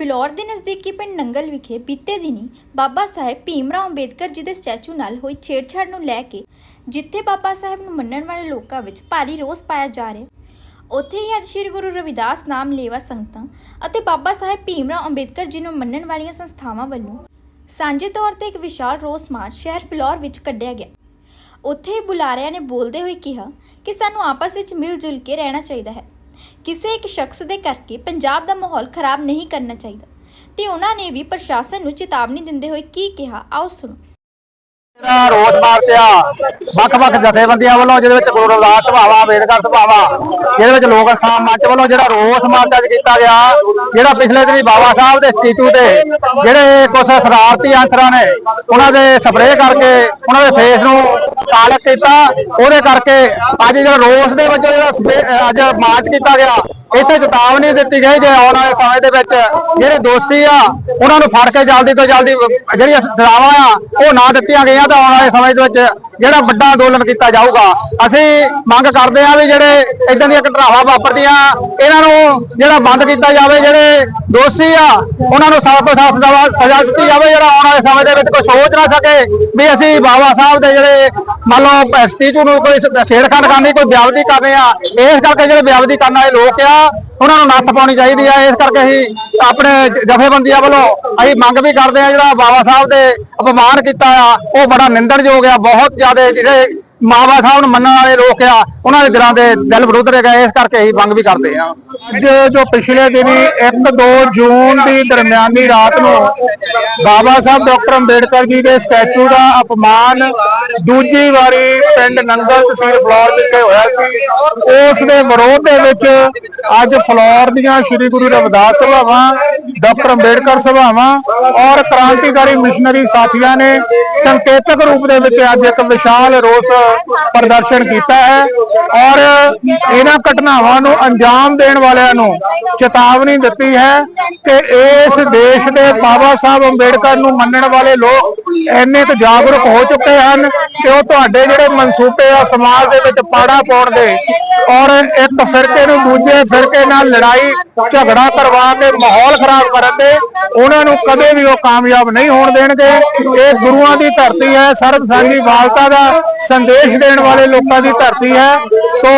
ਫਿਲੌਰ ਦੇ ਨਜ਼ਦੀਕੀ ਪਿੰਡ ਨੰਗਲ ਵਿਖੇ ਬੀਤੇ ਦਿਨੀ ਬਾਬਾ ਸਾਹਿਬ ਭੀਮਰਾਓ ਅੰਬੇਦਕਰ ਜੀ ਦੇ ਸਟੈਚੂ ਨਾਲ ਹੋਈ ਛੇੜਛਾੜ ਨੂੰ ਲੈ ਕੇ, ਜਿੱਥੇ ਬਾਬਾ ਸਾਹਿਬ ਨੂੰ ਮੰਨਣ ਵਾਲੇ ਲੋਕਾਂ ਵਿੱਚ ਭਾਰੀ ਰੋਸ ਪਾਇਆ ਜਾ ਰਿਹਾ ਉੱਥੇ ਹੀ ਅੱਜ ਸ੍ਰੀ ਗੁਰੂ ਰਵਿਦਾਸ ਨਾਮ ਲੇਵਾ ਸੰਗਤਾਂ ਅਤੇ ਬਾਬਾ ਸਾਹਿਬ ਭੀਮਰਾਓ ਅੰਬੇਦਕਰ ਜੀ ਨੂੰ ਮੰਨਣ ਵਾਲੀਆਂ ਸੰਸਥਾਵਾਂ ਵੱਲੋਂ ਸਾਂਝੇ ਤੌਰ ਤੇ ਇੱਕ ਵਿਸ਼ਾਲ ਰੋਸ ਮਾਰਚ ਸ਼ਹਿਰ ਫਿਲੌਰ ਵਿੱਚ ਕੱਢਿਆ ਗਿਆ। ਉੱਥੇ ਹੀ ਬੁਲਾਰਿਆਂ ਨੇ ਬੋਲਦੇ ਹੋਏ ਕਿਹਾ ਕਿ ਸਾਨੂੰ ਆਪਸ ਵਿੱਚ ਮਿਲ ਜੁਲ ਕੇ ਰਹਿਣਾ ਚਾਹੀਦਾ ਹੈ। ਕਿਸੇ ਇੱਕ ਸ਼ਖਸ ਦੇ ਕਰਕੇ ਪੰਜਾਬ ਦਾ ਮਾਹੌਲ ਖਰਾਬ ਨਹੀਂ ਕਰਨਾ ਚਾਹੀਦਾ। ਤੇ ਉਹਨਾਂ ਨੇ ਵੀ ਪ੍ਰਸ਼ਾਸਨ ਨੂੰ ਚੇਤਾਵਨੀ ਦਿੰਦੇ ਹੋਏ ਕੀ ਕਿਹਾ? ਆਓ ਸੁਣੋ। ਜਿਹੜਾ ਰੋਸ ਮਾਰਚਿਆ ਵੱਖ-ਵੱਖ ਜਥੇਬੰਦੀਆਂ ਵੱਲੋਂ, ਜਿਹਦੇ ਵਿੱਚ ਗੁਰੂ ਰਵਿਦਾਸ ਸਭਾਵਾ, ਅੰਬੇਦਕਰ ਸਭਾਵਾ, ਜਿਹਦੇ ਵਿੱਚ ਲੋਕ ਇਨਸਾਨ ਮੰਚ ਵੱਲੋਂ ਜਿਹੜਾ ਰੋਸ ਮਾਰਚ ਅੱਜ ਕੀਤਾ ਗਿਆ, ਜਿਹੜਾ ਪਿਛਲੇ ਦਿਨੀ ਬਾਬਾ ਸਾਹਿਬ ਦੇ ਸਟੀਚੂ ਤੇ ਜਿਹੜੇ ਕੁਝ ਸ਼ਰਾਰਤੀ ਅੰਸਰਾਂ ਨੇ, ਉਹਨਾਂ ਦੇ ਸਪਰੇਅ ਕਰਕੇ, ਉਹਨਾਂ ਦੇ ਫੇਸ ਨੂੰ ਕਾਲਕ ਕੀਤਾ। ਉਹਦੇ ਕਰਕੇ ਅੱਜ ਜਿਹੜਾ ਰੋਸ ਦੇ ਵਿੱਚ ਜਿਹੜਾ ਅੱਜ ਮਾਰਚ ਕੀਤਾ ਗਿਆ, ਇੱਥੇ ਚੇਤਾਵਨੀ ਦਿੱਤੀ ਗਈ ਜੇ ਆਉਣ ਵਾਲੇ ਸਮੇਂ ਦੇ ਵਿੱਚ। ਜਿਹੜੇ ਦੋਸ਼ੀ ਆ, ਉਹਨਾਂ ਨੂੰ ਫੜ ਕੇ ਜਲਦੀ ਤੋਂ ਜਲਦੀ ਜਿਹੜੀਆਂ ਸਜ਼ਾਵਾਂ ਆ, ਉਹ ਨਾ ਦਿੱਤੀਆਂ ਗਈਆਂ ਤਾਂ ਆਉਣ ਵਾਲੇ ਸਮੇਂ ਦੇ ਵਿੱਚ ਜਿਹੜਾ ਵੱਡਾ ਅੰਦੋਲਨ ਕੀਤਾ ਜਾਊਗਾ, ਅਸੀਂ ਮੰਗ ਕਰਦੇ ਆ ਵੀ ਜਿਹੜੇ ਇਦਾਂ ਦੀਆਂ ਘਟਨਾਵਾਂ ਵਾਪਰਦੀਆਂ, ਇਹਨਾਂ ਨੂੰ ਜਿਹੜਾ ਬੰਦ ਕੀਤਾ ਜਾਵੇ, ਜਿਹੜੇ ਦੋਸ਼ੀ ਆ, ਉਹਨਾਂ ਨੂੰ ਸਖਤ ਤੋਂ ਸਖਤ ਸਜ਼ਾ- ਸਜ਼ਾ ਦਿੱਤੀ ਜਾਵੇ, ਜਿਹੜਾ ਆਉਣ ਵਾਲੇ ਸਮੇਂ ਦੇ ਵਿੱਚ ਕੋਈ ਸੋਚ ਨਾ ਸਕੇ ਵੀ ਅਸੀਂ ਬਾਬਾ ਸਾਹਿਬ ਦੇ ਜਿਹੜੇ ਮੰਨ ਲਓ ਸਟੀਚੂ ਨੂੰ ਕੋਈ ਛੇੜਖਾੜ ਕਰਨੀ, ਕੋਈ ਬਿਆਵਦੀ ਕਰਨੀ ਆ, ਇਸ ਕਰਕੇ ਜਿਹੜੇ ਬਿਆਵਦੀ ਕਰਨ ਵਾਲੇ ਲੋਕ ਆ, ਉਹਨਾਂ ਨੂੰ ਨੱਥ ਪਾਉਣੀ ਚਾਹੀਦੀ ਆ, ਇਸ ਕਰਕੇ ਅਸੀਂ ਆਪਣੇ ਜਥੇਬੰਦੀਆਂ ਵੱਲੋਂ ਅਸੀਂ ਮੰਗ ਵੀ ਕਰਦੇ ਆ, ਜਿਹੜਾ ਬਾਬਾ ਸਾਹਿਬ ਦੇ ਅਪਮਾਨ ਕੀਤਾ ਆ, ਉਹ ਬੜਾ ਨਿੰਦਣਯੋਗ ਆ, ਬਹੁਤ ਜ਼ਿਆਦਾ ਜਿਹੜੇ ਮਾਵਾ ਸਾਹਿਬ ਨੂੰ ਮੰਨਣ ਵਾਲੇ ਲੋਕ ਆ, ਉਹਨਾਂ ਦੇ ਦਿਲਾਂ ਦੇ ਦਿਲ ਵਿਰੁੱਧ ਰਹੇ ਗਏ ਇਸ ਕਰਕੇ ਅਸੀਂ ਮੰਗ ਵੀ ਕਰਦੇ ਆ ਅੱਜ ਜੋ ਪਿਛਲੇ ਦਿਨੀ 1-2 ਜੂਨ ਦੀ ਦਰਮਿਆਨੀ ਰਾਤ ਨੂੰ ਬਾਬਾ ਸਾਹਿਬ ਡਾਕਟਰ ਅੰਬੇਡਕਰ ਜੀ ਦੇ ਸਟੈਚੂ ਦਾ ਅਪਮਾਨ ਦੂਜੀ ਵਾਰੀ ਪਿੰਡ ਨੰਗਲ ਤਹਿਸੀਲ ਫਲੌਰ ਵਿਖੇ ਹੋਇਆ ਸੀ। ਉਸ ਦੇ ਵਿਰੋਧ ਦੇ ਵਿੱਚ ਅੱਜ ਫਲੌਰ ਦੀਆਂ ਸ੍ਰੀ ਗੁਰੂ ਰਵਿਦਾਸ ਸਭਾਵਾਂ, ਡਾਕਟਰ ਅੰਬੇਡਕਰ ਸਭਾਵਾਂ ਔਰ ਕ੍ਰਾਂਤੀਕਾਰੀ ਮਿਸ਼ਨਰੀ ਸਾਥੀਆਂ ਨੇ ਸੰਕੇਤਕ ਰੂਪ ਦੇ ਵਿੱਚ ਅੱਜ ਇੱਕ ਵਿਸ਼ਾਲ ਰੋਸ ਪ੍ਰਦਰਸ਼ਨ ਕੀਤਾ ਹੈ ਔਰ ਇਹਨਾਂ ਘਟਨਾਵਾਂ ਨੂੰ ਅੰਜਾਮ ਦੇਣ ਵਾਲਿਆਂ ਨੂੰ ਚੇਤਾਵਨੀ ਦਿੱਤੀ ਹੈ ਕਿ ਇਸ ਦੇਸ਼ ਦੇ ਬਾਬਾ ਸਾਹਿਬ ਅੰਬੇਡਕਰ ਨੂੰ ਮੰਨਣ ਵਾਲੇ ਲੋਕ ਇੰਨੇ ਕੁ ਜਾਗਰੂਕ ਹੋ ਚੁੱਕੇ ਹਨ ਕਿ ਉਹ ਤੁਹਾਡੇ ਜਿਹੜੇ ਮਨਸੂਬੇ ਆ ਸਮਾਜ ਦੇ ਵਿੱਚ ਪਾੜਾ ਪਾਉਣ ਦੇ ਔਰ ਇੱਕ ਫਿਰਕੇ ਨੂੰ ਦੂਜੇ ਫਿਰਕੇ ਨਾਲ ਲੜਾਈ, ਝਗੜਾ ਕਰਵਾ ਕੇ ਮਾਹੌਲ ਖਰਾਬ ਕਰਨ ਦੇ, ਉਹਨਾਂ ਨੂੰ ਕਦੇ ਵੀ ਉਹ ਕਾਮਯਾਬ ਨਹੀਂ ਹੋਣ ਦੇਣਗੇ। ਇਹ ਗੁਰੂਆਂ ਦੀ ਧਰਤੀ ਹੈ ਸਰਬਸਾਂਗੀ ਵਾਲਤਾ ਦਾ ਸੰਦੇਸ਼ ਦੇਣ ਵਾਲੇ ਲੋਕਾਂ ਦੀ ਧਰਤੀ ਹੈ। ਸੋ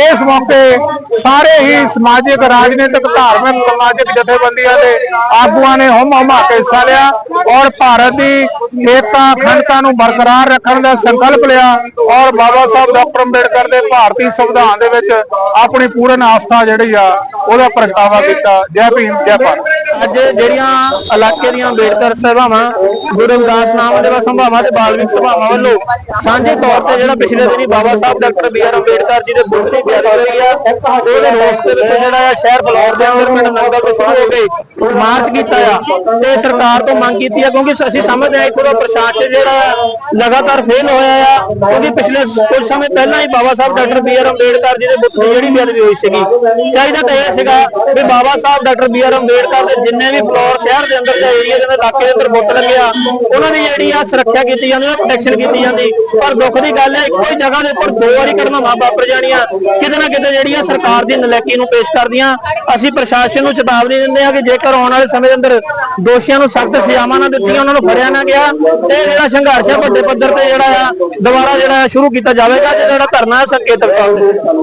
ਇਸ ਮੌਕੇ ਸਾਰੇ ਹੀ ਸਮਾਜਿਕ, ਰਾਜਨੀਤਿਕ, ਧਾਰਮਿਕ, ਸਮਾਜਿਕ ਜਥੇਬੰਦੀਆਂ ਦੇ ਆਗੂਆਂ ਨੇ ਹਮ ਹਮਾ ਕੇ ਹਿੱਸਾ ਲਿਆ ਔਰ ਭਾਰਤ ਦੀ ਏਕਤਾ, ਅਖੰਡਤਾ ਨੂੰ ਬਰਕਰਾਰ ਰੱਖਣ ਦਾ ਸੰਕਲਪ ਲਿਆ ਔਰ ਬਾਬਾ ਸਾਹਿਬ ਡਾਕਟਰ ਅੰਬੇਡਕਰ ਦੇ ਭਾਰਤੀ ਸੰਵਿਧਾਨ ਦੇ ਵਿੱਚ ਆਪਣੀ ਪੂਰਨ ਆਸਥਾ ਜਿਹੜੀ ਆ ਉਹਦਾ ਪ੍ਰਗਟਾਵਾ ਕੀਤਾ। ਜੈ ਭੀਮ ਜੈ ਭਾਰਤ। ਅੱਜ ਜਿਹੜੀਆਂ ਇਲਾਕੇ ਦੀਆਂ ਅੰਬੇਡਕਰ ਸਭਾਵਾਂ ਗੁਰੂ ਰਵਿਦਾਸ ਨਾਮ ਦੇ ਸਭਾਵਾਂ ਤੇ ਬਾਲਵਿਕ ਸਭਾਵਾਂ ਵੱਲੋਂ ਸਾਂਝੇ ਤੌਰ ਤੇ ਜਿਹੜਾ ਪਿਛਲੇ ਦਿਨੀ Baba Sahib doctor B R Ambedkar ji ਦੇ ਬੁੱਤ ਦੀ ਹੋਈ ਆ ਉਹਦੇ ਰੋਸ ਦੇ ਵਿੱਚ ਜਿਹੜਾ ਆ ਸ਼ਹਿਰ ਬਲੌਰ ਦੇ ਅੰਦਰ ਪਿੰਡ ਨੰਗਲ ਤੋਂ ਸ਼ੁਰੂ ਹੋ ਕੇ ਮਾਰਚ ਕੀਤਾ ਆ ਤੇ ਸਰਕਾਰ ਤੋਂ ਮੰਗ ਕੀਤੀ ਆ ਕਿਉਂਕਿ ਅਸੀਂ ਸਮਝਦੇ ਆ ਇੱਥੋਂ ਦਾ ਪ੍ਰਸ਼ਾਸਨ ਜਿਹੜਾ ਆ, ਲਗਾਤਾਰ ਫੇਲ ਹੋਇਆ ਆ, ਕਿਉਂਕਿ ਪਿਛਲੇ ਕੁਝ ਸਮੇਂ ਪਹਿਲਾਂ ਹੀ Baba Sahib doctor B R Ambedkar ji ਦੇ ਬੁੱਤ ਦੀ ਜਿਹੜੀ ਬੇਅਦਬੀ ਹੋਈ ਸੀਗੀ, ਚਾਹੀਦਾ ਤਾਂ ਇਹ ਸੀਗਾ ਵੀ Baba Sahib doctor B R Ambedkar ਦੇ ਜਿੰਨੇ ਵੀ ਫਲੋਰ ਸ਼ਹਿਰ ਦੇ ਅੰਦਰ ਦੇ ਏਰੀਆ ਦੇ ਅੰਦਰ ਇਲਾਕੇ ਦੇ ਅੰਦਰ ਬੁੱਤ ਲੱਗੇ ਆ, ਉਹਨਾਂ ਦੀ ਜਿਹੜੀ ਆ ਸੁਰੱਖਿਆ ਕੀਤੀ ਜਾਂਦੀ ਆ ਪ੍ਰੋਟੈਕਸ਼ਨ ਕੀਤੀ ਜਾਂਦੀ। ਪਰ ਦੁੱਖ ਦੀ ਗੱਲ ਹੈ ਇੱਕੋ ਹੀ ਜਗ੍ਹਾ ਦੇ ਉੱਪਰ ਦੋ ਵਾਰੀ ਘਟਨਾਵਾਂ ਵਾਪਰ ਜਾਣੀਆਂ, ਕਿਤੇ ਨਾ ਕਿਤੇ ਜਿਹੜੀ ਆ ਸਰਕਾਰ ਦੀ ਨਲਾਇਕੀ ਨੂੰ ਪੇਸ਼ ਕਰਦੀਆਂ। ਅਸੀਂ ਪ੍ਰਸ਼ਾਸਨ ਨੂੰ ਚੇਤਾਵਨੀ ਦਿੰਦੇ ਆ ਕਿ ਜੇਕਰ ਆਉਣ ਵਾਲੇ ਸਮੇਂ ਦੇ ਅੰਦਰ ਦੋਸ਼ੀਆਂ ਨੂੰ ਸਖਤ ਸਜ਼ਾਵਾਂ ਨਾ ਦਿੱਤੀਆਂ, ਉਹਨਾਂ ਨੂੰ ਫੜਿਆ ਨਾ ਗਿਆ, ਤੇ ਜਿਹੜਾ ਸੰਘਰਸ਼ ਹੈ ਵੱਡੇ ਪੱਧਰ ਤੇ ਜਿਹੜਾ ਆ ਦੁਬਾਰਾ ਜਿਹੜਾ ਸ਼ੁਰੂ ਕੀਤਾ ਜਾਵੇਗਾ ਤੇ ਜਿਹੜਾ ਧਰਨਾ ਹੈ ਸੰਕੇਤਕ ਤੌਰ